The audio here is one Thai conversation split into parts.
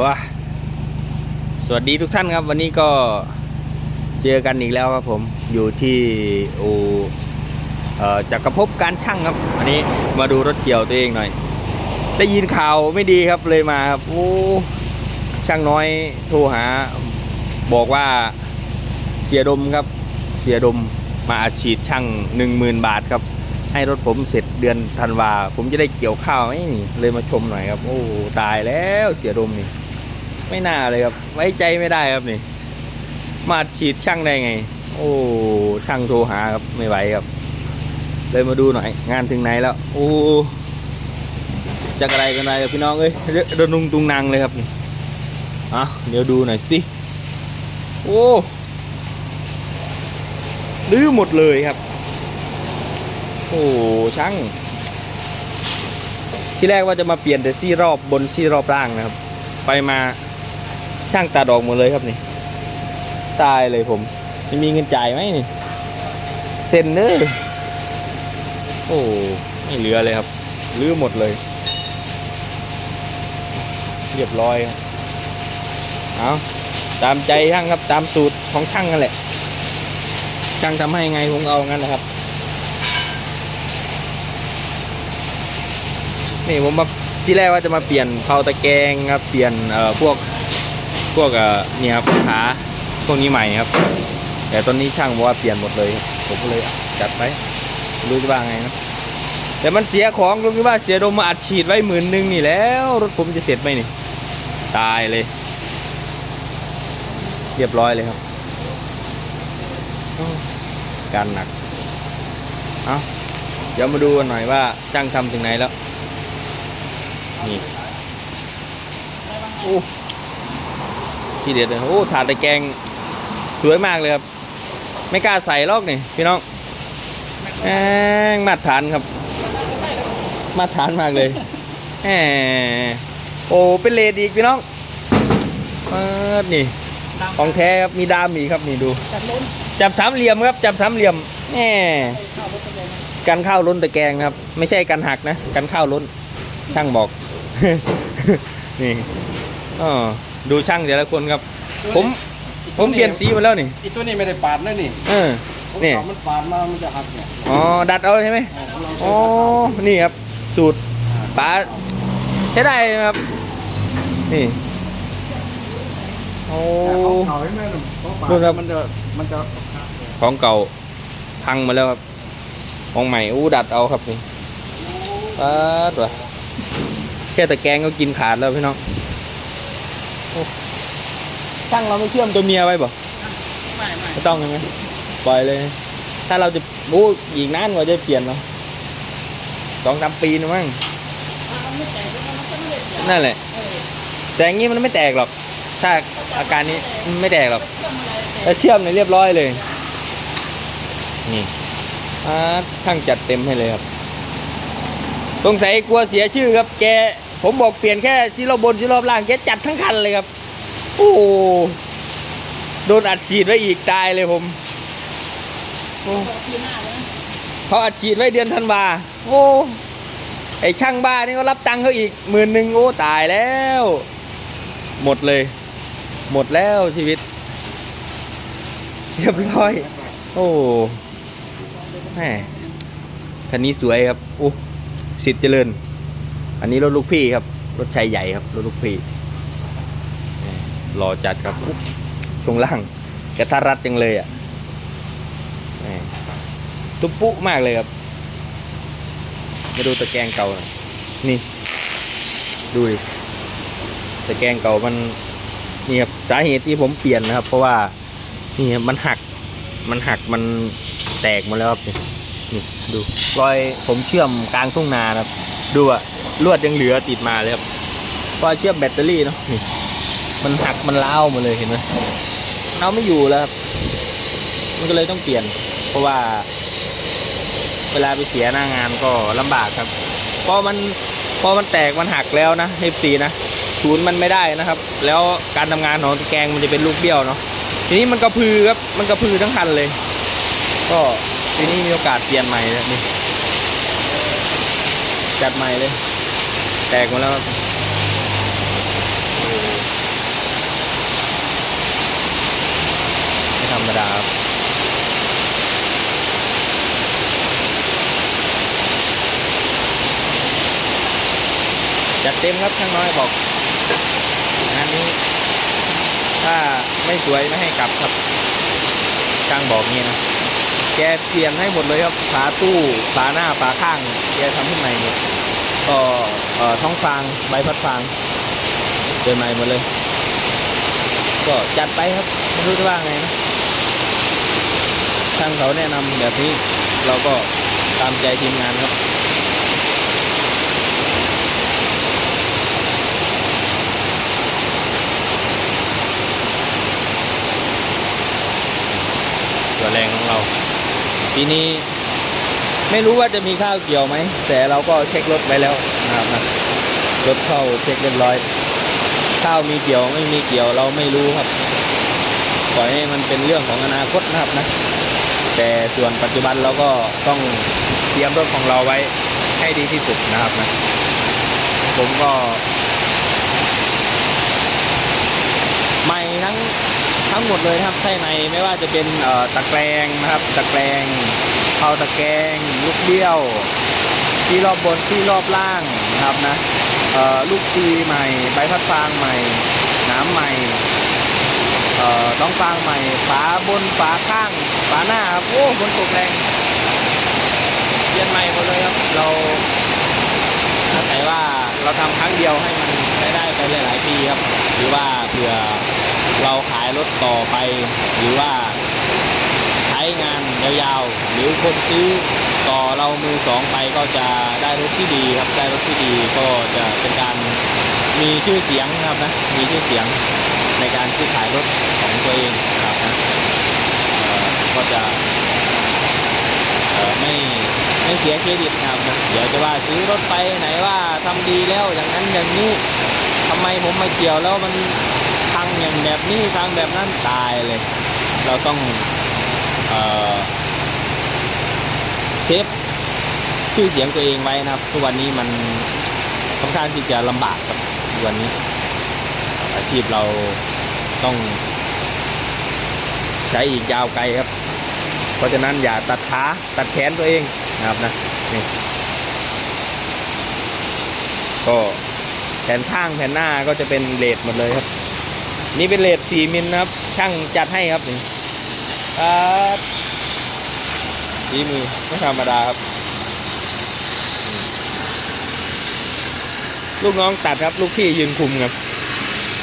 ว้าสวัสดีทุกท่านครับ วันนี้ก็เจอกันอีกแล้วครับผมอยู่ที่อูเอ่อจักรภพการช่างครับอันนี้มาดูรถเกี่ยวตัวเองหน่อย ได้ยินข่าวไม่ดีครับเลยมาครับโอ้ช่างน้อยโทรหา บอกว่าเสียดมครับเสียดมมาอาฉีดช่างหนึ่งหมื่นบาทครับ ให้รถผมเสร็จเดือนธันวา ผมจะได้เกี่ยวข้าวไหมนี่ เลยมาชมหน่อยครับ โอ้ตายแล้วเสียดมนี่ ไม่น่าเลยครับ ไว้ใจไม่ได้ครับนี่ มาฉีดช่างได้ไง โอ้ช่างโทรหาครับไม่ไหวครับ เลยมาดูหน่อย งานถึงไหนแล้ว โอ้จะอะไรกันอะไรพี่น้องเอ้ยเระนุงตุงนางเลยครับนี่อะเดี๋ยวดูหน่อยสิโอ้ลื้อหมดเลยครับ โอ้ช่าง ที่แรกว่าจะมาเปลี่ยนแต่ซี่รอบบนซี่รอบล่างนะครับ ไปมาช่างตาดอกหมดเลยครับนี่ ตายเลยผมจะมีเงินจ่ายไหมนี่เซ็นเนอร์โอ้ไม่เหลือเลยครับลื้อหมดเลย เรียบร้อยเอาตามใจช่างครับตามสูตรของช่างนั่นแหละช่างทำให้ไงผมเอางั้นนะครับ นี่ผมมาที่แรกว่าจะมาเปลี่ยนเพาตะแกรงครับเปลี่ยนเอ่อพวกพวกเอ่อเนี่ยครับขาพวกนี้ใหม่ครับ แต่ตอนนี้ช่างบอกว่าเปลี่ยนหมดเลย ผมก็เลยจัดไปรู้จะว่าไงนะแต่มันเสียของรู้ที่ว่าเสียดมมาอัดฉีดไว้หมื่นหนึ่งนี่แล้ว รถผมจะเสร็จไหมนี่ ตายเลย เรียบร้อยเลยครับการหนัก เอาเดี๋ยวมาดูกันหน่อยว่าช่างทำถึงไหนแล้ว นี่โอ้ที่เด็ดเลยโอ้ถาดตะแกรงสวยมากเลยครับ ไม่กล้าใส่ลอกนี่พี่น้องแหมมาตรฐานครับ มาตรฐานมากเลยแหมโอ้เป็นเลดอีกพี่น้องเปิดนี่ของแท้ครับมีดามอีกครับนี่ดู จัดล้นจับสามเหลี่ยมครับ จับสามเหลี่ยมแหมเข้ารเลยนะกันข้าวล้นตะแกรงครับ ไม่ใช่กันหักนะ กันข้าวล้นช่างบอก นี่อ๋อดูช่างแต่ละคนครับ ผม ผมเปลี่ยนสีมาแล้วนี่ไอีตัวนี้ไม่ได้ปาดนะนี่เออ ผมนี่เอามันปาดมา มันจะหักเนี่ยอ๋อดัดเอาใช่ไหมเออเราอ๋อนี่ครับ สูตรป๋าใช้ได้ไหมครับ นี่โอ้เอาเขาให้แม่หนุ่มเพราะปาดนู่นครับ มันจะ มันจะของเก่าพังมาแล้วครับ ของใหม่อู้ดัดเอาครับนี่ป๊าดว่ะ แค่ตะแกรงก็กินขาดแล้วพี่น้องโอ้ช่างเราไม่เชื่อมตัวเมียไว้บ่ไม่ไม่ไม่ต้องใช่ไหมปล่อยเลย ถ้าเราจะอู้อีกนานกว่าจะเปลี่ยนเนาะสองสามปีนะมั้งถ้ามันไม่แตกแล้วมันก็ไม่ได้เสียนั่นแหละเออแต่อย่างงี้มันไม่แตกหรอก ถ้าอาการนี้มันไม่แตกหรอกเครื่องอะไรแตกแล้วเชื่อมเนี่ยเรียบร้อยเลย นี่อ่าช่างจัดเต็มให้เลยครับ สงสัยกลัวเสียชื่อครับ แก ผมบอกเปลี่ยนแค่ซีโรบนซีโร่ล่างแกจัดทั้งคันเลยครับ โอ้โดนอัดฉีดไว้อีกตายเลยผมโอ้เลยนะเขาอัดฉีดไว้เดือนธันวาโอ้ไอช่างบ้านี่ก็รับตังค์เขาอีกหมื่นหนึ่งโอ้ตายแล้ว หมดเลย หมดแล้วชีวิต เรียบร้อย โอ้แหมคันนี้สวยครับโอ้ สิทธิ์เจริญ อันนี้รถลูกพี่ครับ รถชายใหญ่ครับ รถลูกพี่รอจัดครับช่วงล่างกระทัดรัดจังเลยอะตุ๊บปุ๊มากเลยครับมาดูตะแกรงเก่านี่ ดูดิตะแกรงเก่ามันนี่ครับสาเหตุที่ผมเปลี่ยนนะครับ เพราะว่านี่มันหัก มันหักมันแตกหมดแล้วครับ นี่ดูรอยผมเชื่อมกลางทุ่งนาครับ ดูอะลวดยังเหลือติดมาเลยครับพราะว่าเชื่อมแบตเตอรี่เนาะนี่มันหักมันเล้าหมาเลยเห็นไหมเอาไม่อยู่แล้วครับมันก็เลยต้องเปลี่ยน เพราะว่า เวลาไปเสียหน้างานก็ลำบากครับเพราะมันพอมันแตกมันหักแล้วนะเอฟซีนะศูนย์มันไม่ได้นะครับ แล้วการทำงานของตะแกรงมันจะเป็นลูกเบี้ยวเนาะทีนี้มันกระพือครับมันกระพือทั้งคันเลย ก็ ปีนี้มีโอกาสเปลี่ยนใหม่เลยนี่จัดใหม่เลย แตกหมดแล้วครับไม่ธรรมดาจัดเต็มครับช่างน้อยบอกงานนี้ ถ้าไม่สวยไม่ให้กลับครับช่างบอกงี้นะ แกเปลี่ยนให้หมดเลยครับฝาตู้ฝาหน้าฝาข้างแกทำขึ้นใหม่หมดก็เอ่อท้องฟางใบพัดฟางเปลี่ยนใหม่หมดเลย ก็จัดไปครับไม่รู้จะว่าไงนะช่างเขาแนะนำแบบนี้เราก็ตามใจทีมงานครับ ตัวแรงของเรา ปีนี้ไม่รู้ว่าจะมีข้าวเกี่ยวไหม แต่เราก็เช็ครถไว้แล้วนะครับนะรถเข้าเช็คเรียบร้อย ข้าวมีเกี่ยวไม่มีเกี่ยวเราไม่รู้ครับปล่อยให้มันเป็นเรื่องของอนาคตนะครับนะ แต่ส่วนปัจจุบันเราก็ต้องเตรียมรถของเราไว้ให้ดีที่สุดนะครับนะผมก็ ใหม่ทั้ง ทั้งหมดเลยนะครับภายในไม่ว่าจะเป็นตะแกรงนะครับตะแกรงเผาตะแกรงลูกเบี้ยว ที่รอบบนที่รอบล่างนะครับนะลูกตีใหม่ ใบพัดฟางใหม่ น้ำใหม่ต้องฟางใหม่ฝาบนฝาข้างฝาหน้าครับโอ้ฝนตกแรงเปลี่ยนใหม่หมดเลยครับเราอาศัยว่าเราทำครั้งเดียวให้มันใช้ได้ไปหลายๆปีครับหรือว่าเผื่อ เราขายรถต่อไป หรือว่าใช้งานยาวๆหรือคนซื้อต่อเรามือสองไปก็จะได้รถที่ดีครับได้รถที่ดีก็จะเป็นการมีชื่อเสียงครับนะมีชื่อเสียงในการซื้อขายรถของตัวเองนะครับนะก็จะไม่ไม่เสียเครดิตนะครับนะเดี๋ยวจะว่าซื้อรถไปไหนว่าทำดีแล้วอย่างนั้นอย่างนี้ทำไมผมมาเกี่ยวแล้วมัน อย่างแบบนี้พังแบบนั้นตายเลย เราต้องเออเซฟชื่อเสียงตัวเองไว้นะครับ ทุกวันนี้มันค่อนข้างที่จะลำบากครับทุกวันนี้ อาชีพเราต้อง ใช้อีกยาวไกลครับ เพราะฉะนั้นอย่าตัดขาตัดแขนตัวเองนะครับนะนี่ก็แผ่นข้างแผ่นหน้าก็จะเป็นเลดหมดเลยครับ นี่เป็นเลด4มิลนะครับ ช่างจัดให้ครับนี่ครับฝีมือไม่ธรรมดาครับ ลูกน้องตัดครับ ลูกพี่ยืนคุมครับ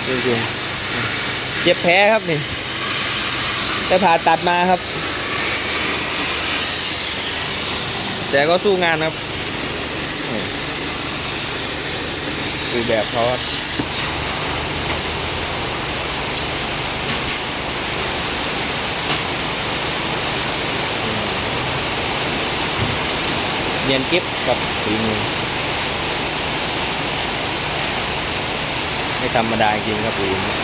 ยืนคุมเจ็บแผลครับนี่ไปผ่าตัดมาครับ แต่ก็สู้งานครับนี่ดูแบบเขาครับ เนียนกิฟกับฝีมือไม่ธรรมดาจริงครับฝีมือ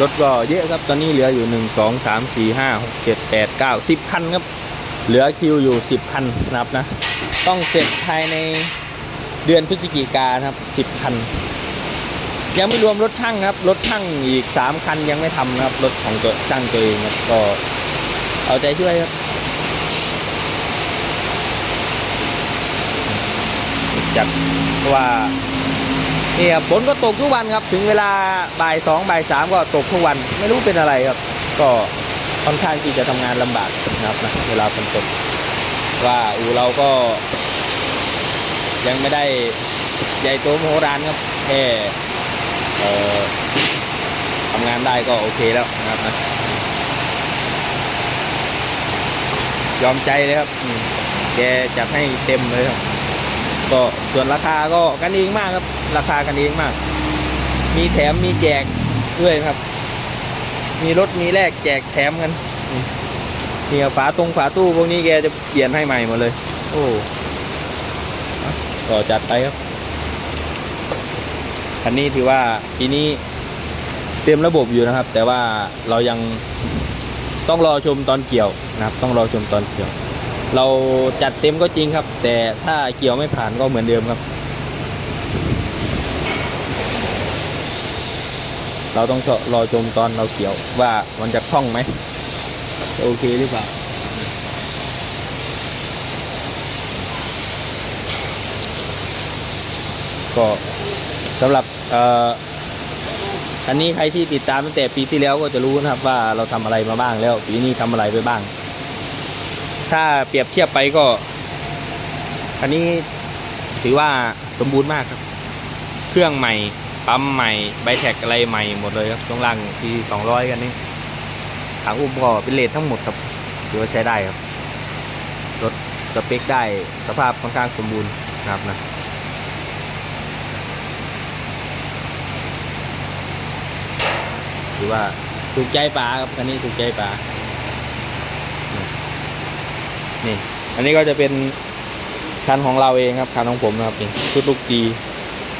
รถก็เยอะครับ ตอนนี้เหลืออยู่หนึ่งสองสามสี่ห้าหกเจ็ดแปดเก้าสิบคันครับ เหลือคิวอยู่สิบคันนับนะ ต้องเสร็จภายในเดือนพฤศจิกายนครับสิบคัน ยังไม่รวมรถช่างครับ รถช่างอีกสามคันยังไม่ทำนะครับ รถของตัวช่างตัวเองครับก็เอาใจช่วยครับจัดเพราะว่าเนี่ยฝนก็ตกทุกวันครับ ถึงเวลาบ่ายสองบ่ายสามก็ตกทุกวันไม่รู้เป็นอะไรครับ ก็ค่อนข้างที่จะทำงานลำบากนะครับนะเวลาฝนตกว่าอูเราก็ ยังไม่ได้ใหญ่โตมโหฬารครับแค่ เอ่อทำงานได้ก็โอเคแล้วนะครับนะยอมใจเลยครับแกจัดให้เต็มเลยครับก็ส่วนราคาก็กันเองมากครับ ราคากันเองมาก มีแถมมีแจกด้วยครับ มีรถมีแลกแจกแถมกันนี่ครับฝาตรงฝาตู้พวกนี้แกจะเปลี่ยนให้ใหม่หมดเลย โอ้อะก็จัดไปครับ คันนี้ถือว่าปีนี้เต็มระบบอยู่นะครับ แต่ว่าเรายังต้องรอชมตอนเกี่ยวนะครับ ต้องรอชมตอนเกี่ยว เราจัดเต็มก็จริงครับ แต่ถ้าเกี่ยวไม่ผ่านก็เหมือนเดิมครับ เราต้องรอชมตอนเราเกี่ยวว่ามันจะคล่องไหมโอเคหรือเปล่าก็ สำหรับอันนี้ใครที่ติดตามตั้งแต่ปีที่แล้วก็จะรู้นะครับว่าเราทำอะไรมาบ้างแล้ว ปีนี้ทำอะไรไปบ้าง ถ้าเปรียบเทียบไปก็ อันนี้ถือว่าสมบูรณ์มากครับ เครื่องใหม่ปั๊มใหม่ไบแท็กอะไรใหม่หมดเลยครับช่วงล่างทีสองร้อยกันนี่ถังอุ้มก็เป็นเลททั้งหมดครับถือว่าใช้ได้ครับรถสเปคได้สภาพค่อนข้างสมบูรณ์นะครับนะ ถือว่าถูกใจป๋าครับคันนี้ถูกใจป๋านี่ อันนี้ก็จะเป็นคันของเราเองครับคันของผมนะครับนี่ชุดลูกดี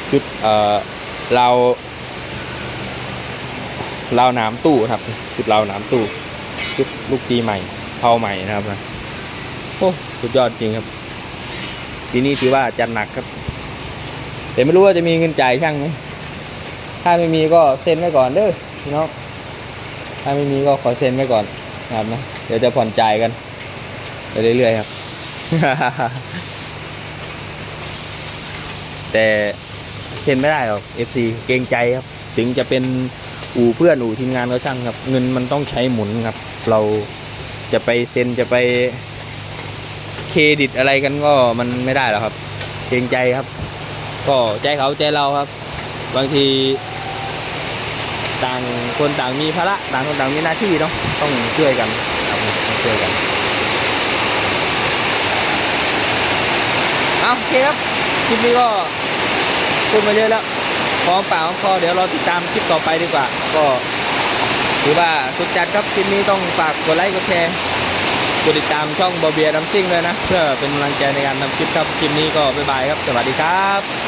ชุดเอ่อเราเราหนามตู้ครับ ชุดเราหนามตู้ ชุดลูกดีใหม่เผาใหม่นะครับนะโอ้สุดยอดจริงครับปีนี้ถือว่าจัดหนักครับ แต่ไม่รู้ว่าจะมีเงินจ่ายช่างไหมถ้าไม่มีก็เซ็นไว้ก่อนเด้อ พี่น้องถ้าไม่มีก็ขอเซ็นไว้ก่อนนะครับนะเดี๋ยวจะผ่อนจ่ายกันไปเรื่อยๆครับ แต่เซ็นไม่ได้หรอก FC เกรงใจครับ ถึงจะเป็นอู่เพื่อนอู่ทีมงานก็ช่างครับ เงินมันต้องใช้หมุนครับ เราจะไปเซ็นจะไปเครดิตอะไรกันก็มันไม่ได้หรอกครับ เกรงใจครับ ก็ใจเขาใจเราครับ บางที ต่างคนต่างมีภาระต่างคนต่างมีหน้าที่เนาะต้องช่วยกันครับต้องช่วยกันเอาโอเคครับคลิปนี้ก็พูดมาเยอะแล้วพร้อมปากพร้อมคอเดี๋ยวเราติดตามคลิปต่อไปดีกว่า ก็ถือว่าสุดจัดครับคลิปนี้ต้องฝากกดไลค์กดแชร์กดติดตามช่องบอเบียดัมซิ่งเลยนะ เพื่อเป็นกำลังใจในการทำคลิปครับ คลิปนี้ก็บ๊ายบายครับ สวัสดีครับ